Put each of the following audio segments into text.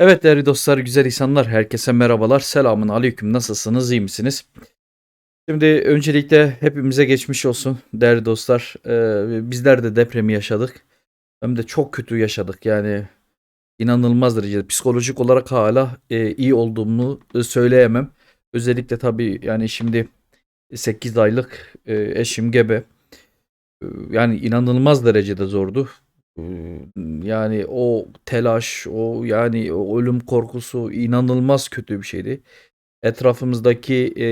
Evet değerli dostlar, güzel insanlar, herkese merhabalar. Selamun aleyküm. Nasılsınız, iyi misiniz? Şimdi öncelikle hepimize geçmiş olsun değerli dostlar. Ee, bizler de depremi yaşadık. Hem de çok kötü yaşadık. Yani inanılmaz derecede psikolojik olarak hala e, iyi olduğumu e, söyleyemem. Özellikle tabii yani şimdi 8 aylık e, eşim gebe. E, Yani inanılmaz derecede zordu. E, Yani o telaş, o yani o ölüm korkusu inanılmaz kötü bir şeydi. Etrafımızdaki e,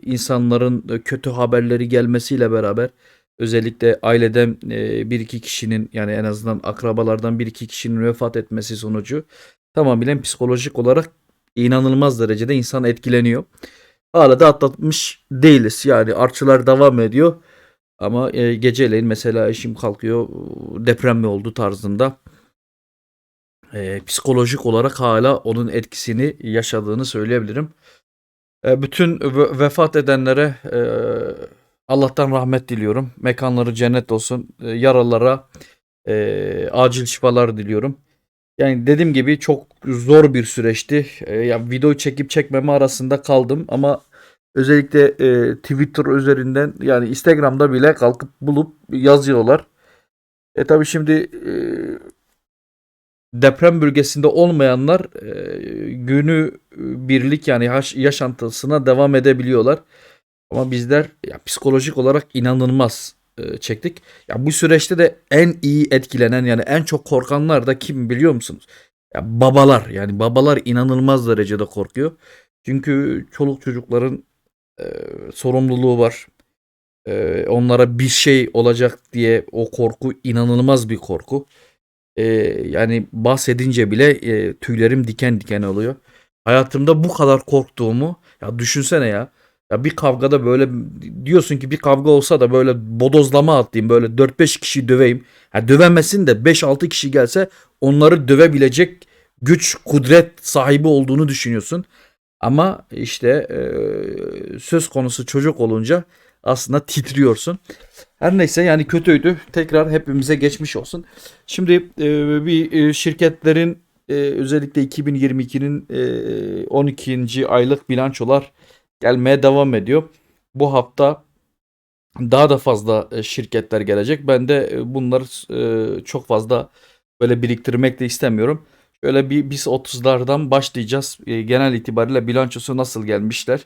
insanların kötü haberleri gelmesiyle beraber özellikle aileden e, bir iki kişinin yani en azından akrabalardan bir iki kişinin vefat etmesi sonucu tamamen psikolojik olarak inanılmaz derecede insan etkileniyor. Hala da atlatmış değiliz. Yani artçılar devam ediyor. Ama e, geceleyin mesela eşim kalkıyor deprem mi oldu tarzında e, psikolojik olarak hala onun etkisini yaşadığını söyleyebilirim. E, bütün ve- vefat edenlere e, Allah'tan rahmet diliyorum. Mekanları cennet olsun. E, yaralılara e, acil şifalar diliyorum. Yani dediğim gibi çok zor bir süreçti. E, ya video çekip çekmeme arasında kaldım ama özellikle e, Twitter üzerinden yani Instagram'da bile kalkıp bulup yazıyorlar. E tabii şimdi e, deprem bölgesinde olmayanlar e, günü birlik yani yaş- yaşantısına devam edebiliyorlar. Ama bizler ya, psikolojik olarak inanılmaz e, çektik. Ya bu süreçte de en iyi etkilenen yani en çok korkanlar da kim biliyor musunuz? Ya babalar yani babalar inanılmaz derecede korkuyor. Çünkü çoluk çocukların e, sorumluluğu var. E, onlara bir şey olacak diye o korku inanılmaz bir korku. E, yani bahsedince bile e, tüylerim diken diken oluyor. Hayatımda bu kadar korktuğumu ya düşünsene ya. Ya bir kavgada böyle diyorsun ki bir kavga olsa da böyle bodozlama atlayayım böyle 4-5 kişi döveyim. Ha dövemesin de 5-6 kişi gelse onları dövebilecek güç, kudret sahibi olduğunu düşünüyorsun. Ama işte e, söz konusu çocuk olunca aslında titriyorsun. Her neyse yani kötüydü. Tekrar hepimize geçmiş olsun. Şimdi e, bir e, şirketlerin özellikle 2022'nin e, 12. aylık bilançolar gelmeye devam ediyor. Bu hafta daha da fazla şirketler gelecek. Ben de bunları çok fazla böyle biriktirmek de istemiyorum. Şöyle bir biz 30'lardan başlayacağız. E, genel itibariyle bilançosu nasıl gelmişler?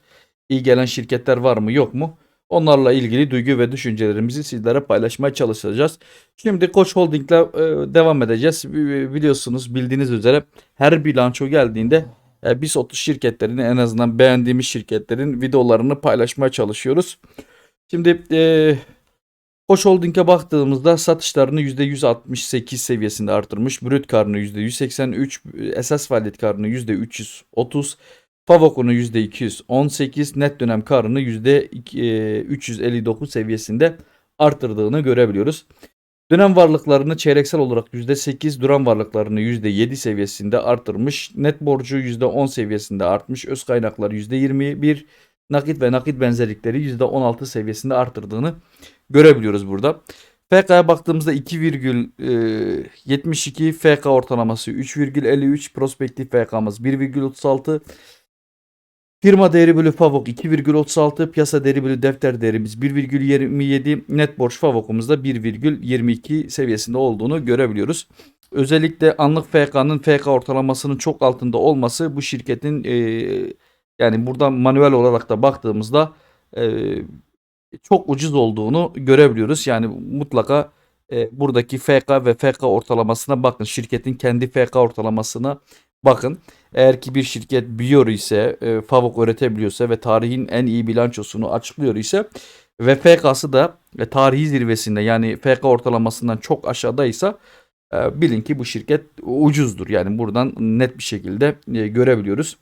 İyi gelen şirketler var mı yok mu? Onlarla ilgili duygu ve düşüncelerimizi sizlere paylaşmaya çalışacağız. Şimdi Koç Holding'le e, devam edeceğiz. Bi- Biliyorsunuz bildiğiniz üzere her bilanço geldiğinde e, biz 30 şirketlerin en azından beğendiğimiz şirketlerin videolarını paylaşmaya çalışıyoruz. Şimdi e, Koç Holding'e baktığımızda satışlarını %168 seviyesinde artırmış. Brüt karını %183, esas faaliyet karını %330, Favok'unu %218, net dönem karını %359 seviyesinde arttırdığını görebiliyoruz. Dönem varlıklarını çeyreksel olarak %8, duran varlıklarını %7 seviyesinde arttırmış. Net borcu %10 seviyesinde artmış. Öz kaynakları %21, nakit ve nakit benzerlikleri %16 seviyesinde arttırdığını görebiliyoruz burada. FK'ya baktığımızda 2,72 FK ortalaması 3,53 prospektif FK'mız 1,36 Firma değeri bölü Favok 2,36, piyasa değeri bölü defter değerimiz 1,27, net borç Favok'umuzda 1,22 seviyesinde olduğunu görebiliyoruz. Özellikle anlık FK'nın FK ortalamasının çok altında olması bu şirketin e, yani buradan manuel olarak da baktığımızda e, çok ucuz olduğunu görebiliyoruz. Yani mutlaka e, buradaki FK ve FK ortalamasına bakın. Şirketin kendi FK ortalamasına bakın. Eğer ki bir şirket büyüyor ise, e, Favok üretebiliyorsa ve tarihin en iyi bilançosunu açıklıyor ise ve FK'sı da e, tarihi zirvesinde yani FK ortalamasından çok aşağıdaysa e, bilin ki bu şirket ucuzdur. Yani buradan net bir şekilde e, görebiliyoruz.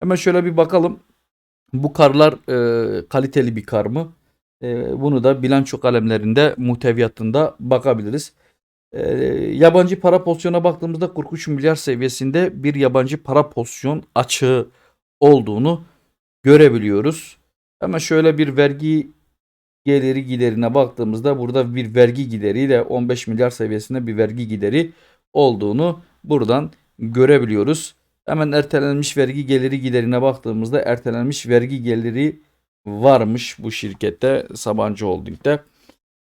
Hemen şöyle bir bakalım. Bu karlar e, kaliteli bir kar mı? E, bunu da bilanço kalemlerinde muhteviyatında bakabiliriz. E, yabancı para pozisyona baktığımızda 43 milyar seviyesinde bir yabancı para pozisyon açığı olduğunu görebiliyoruz. Hemen şöyle bir vergi geliri giderine baktığımızda burada bir vergi gideriyle 15 milyar seviyesinde bir vergi gideri olduğunu buradan görebiliyoruz. Hemen ertelenmiş vergi geliri giderine baktığımızda ertelenmiş vergi geliri varmış bu şirkette Sabancı Holding'de.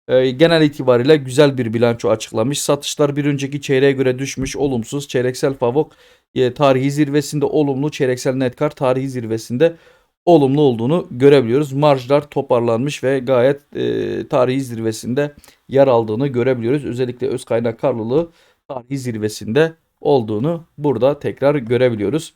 Ee, genel itibariyle güzel bir bilanço açıklamış. Satışlar bir önceki çeyreğe göre düşmüş. Olumsuz. Çeyreksel Favok e, tarihi zirvesinde olumlu. Çeyreksel Netkar tarihi zirvesinde olumlu olduğunu görebiliyoruz. Marjlar toparlanmış ve gayet e, tarihi zirvesinde yer aldığını görebiliyoruz. Özellikle öz kaynak karlılığı tarihi zirvesinde olduğunu burada tekrar görebiliyoruz.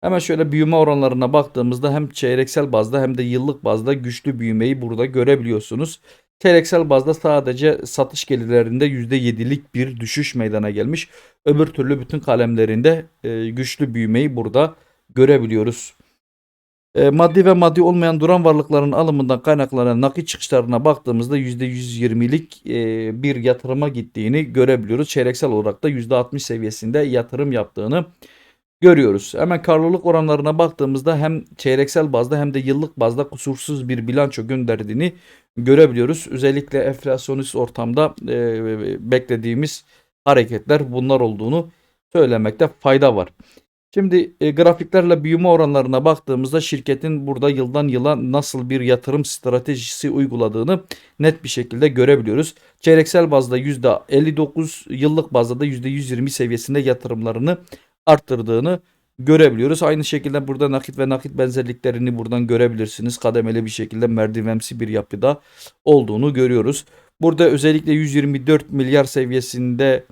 Hemen şöyle büyüme oranlarına baktığımızda hem çeyreksel bazda hem de yıllık bazda güçlü büyümeyi burada görebiliyorsunuz. Çeyreksel bazda sadece satış gelirlerinde %7'lik bir düşüş meydana gelmiş. Öbür türlü bütün kalemlerinde e, güçlü büyümeyi burada görebiliyoruz. E, maddi ve maddi olmayan duran varlıkların alımından kaynaklanan nakit çıkışlarına baktığımızda %120'lik e, bir yatırıma gittiğini görebiliyoruz. Çeyreksel olarak da %60 seviyesinde yatırım yaptığını görüyoruz. Hemen karlılık oranlarına baktığımızda hem çeyreksel bazda hem de yıllık bazda kusursuz bir bilanço gönderdiğini görebiliyoruz. Özellikle enflasyonist ortamda e, beklediğimiz hareketler bunlar olduğunu söylemekte fayda var. Şimdi e, grafiklerle büyüme oranlarına baktığımızda şirketin burada yıldan yıla nasıl bir yatırım stratejisi uyguladığını net bir şekilde görebiliyoruz. Çeyreksel bazda %59, yıllık bazda da %120 seviyesinde yatırımlarını arttırdığını görebiliyoruz. Aynı şekilde burada nakit ve nakit benzerliklerini buradan görebilirsiniz. Kademeli bir şekilde merdivensi bir yapıda olduğunu görüyoruz. Burada özellikle 124 milyar seviyesinde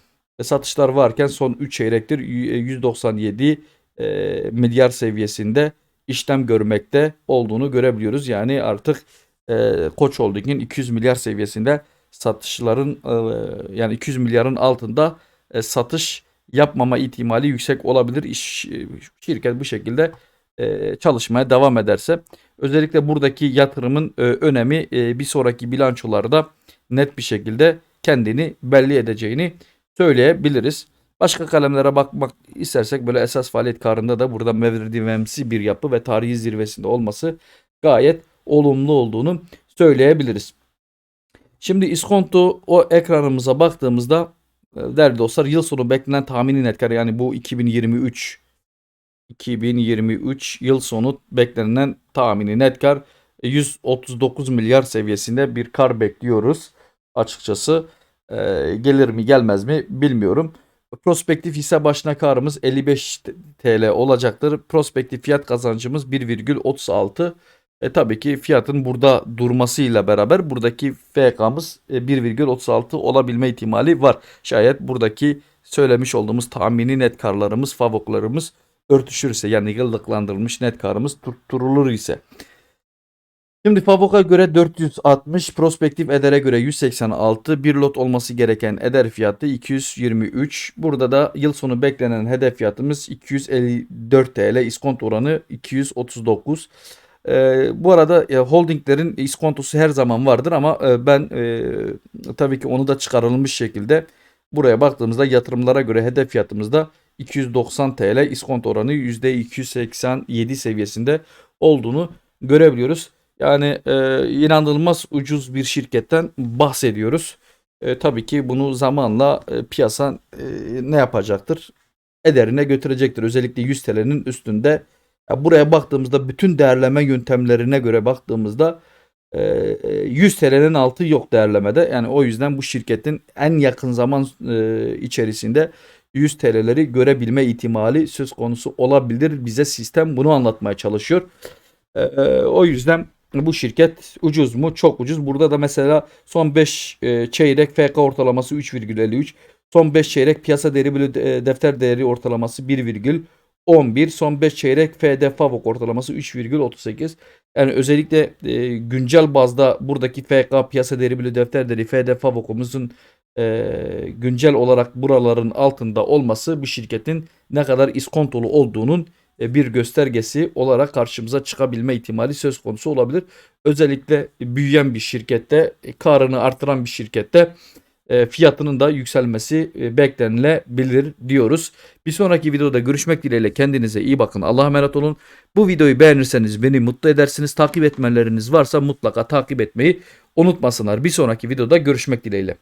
satışlar varken son 3 çeyrektir 197 e, milyar seviyesinde işlem görmekte olduğunu görebiliyoruz. Yani artık e, Koç Holding'in 200 milyar seviyesinde satışların e, yani 200 milyarın altında e, satış yapmama ihtimali yüksek olabilir. İş, şirket bu şekilde e, çalışmaya devam ederse. Özellikle buradaki yatırımın e, önemi e, bir sonraki bilançolarda net bir şekilde kendini belli edeceğini söyleyebiliriz. Başka kalemlere bakmak istersek böyle esas faaliyet karında da burada mevridivemsi bir yapı ve tarihi zirvesinde olması gayet olumlu olduğunu söyleyebiliriz. Şimdi iskonto o ekranımıza baktığımızda e, değerli dostlar yıl sonu beklenen tahmini net kar yani bu 2023 2023 yıl sonu beklenen tahmini net kar 139 milyar seviyesinde bir kar bekliyoruz açıkçası. E, gelir mi gelmez mi bilmiyorum. Prospektif hisse başına karımız 55 TL olacaktır. Prospektif fiyat kazancımız 1,36. E, tabii ki fiyatın burada durmasıyla beraber buradaki FK'mız e, 1,36 olabilme ihtimali var. Şayet buradaki söylemiş olduğumuz tahmini net karlarımız, favoklarımız örtüşürse yani yıllıklandırılmış net karımız tutturulur ise. Şimdi Favok'a göre 460, prospektif Eder'e göre 186, bir lot olması gereken Eder fiyatı 223. Burada da yıl sonu beklenen hedef fiyatımız 254 TL, iskont oranı 239. Ee, bu arada e, holdinglerin iskontosu her zaman vardır ama e, ben e, tabii ki onu da çıkarılmış şekilde buraya baktığımızda yatırımlara göre hedef fiyatımızda 290 TL iskont oranı %287 seviyesinde olduğunu görebiliyoruz. Yani e, inanılmaz ucuz bir şirketten bahsediyoruz. E, tabii ki bunu zamanla e, piyasa e, ne yapacaktır? Ederine götürecektir. Özellikle 100 TL'nin üstünde. Ya buraya baktığımızda bütün değerleme yöntemlerine göre baktığımızda e, 100 TL'nin altı yok değerlemede. Yani o yüzden bu şirketin en yakın zaman e, içerisinde 100 TL'leri görebilme ihtimali söz konusu olabilir. Bize sistem bunu anlatmaya çalışıyor. E, e, o yüzden bu şirket ucuz mu? Çok ucuz. Burada da mesela son 5 e, çeyrek FK ortalaması 3,53. Son 5 çeyrek piyasa değeri bölü e, defter değeri ortalaması 1,11. Son 5 çeyrek FD Favok ortalaması 3,38. Yani özellikle e, güncel bazda buradaki FK piyasa değeri bölü defter değeri FD Favok'umuzun e, güncel olarak buraların altında olması bu şirketin ne kadar iskontolu olduğunun bir göstergesi olarak karşımıza çıkabilme ihtimali söz konusu olabilir. Özellikle büyüyen bir şirkette, e, karını artıran bir şirkette e, fiyatının da yükselmesi beklenilebilir diyoruz. Bir sonraki videoda görüşmek dileğiyle kendinize iyi bakın. Allah'a emanet olun. Bu videoyu beğenirseniz beni mutlu edersiniz. Takip etmeleriniz varsa mutlaka takip etmeyi unutmasınlar. Bir sonraki videoda görüşmek dileğiyle.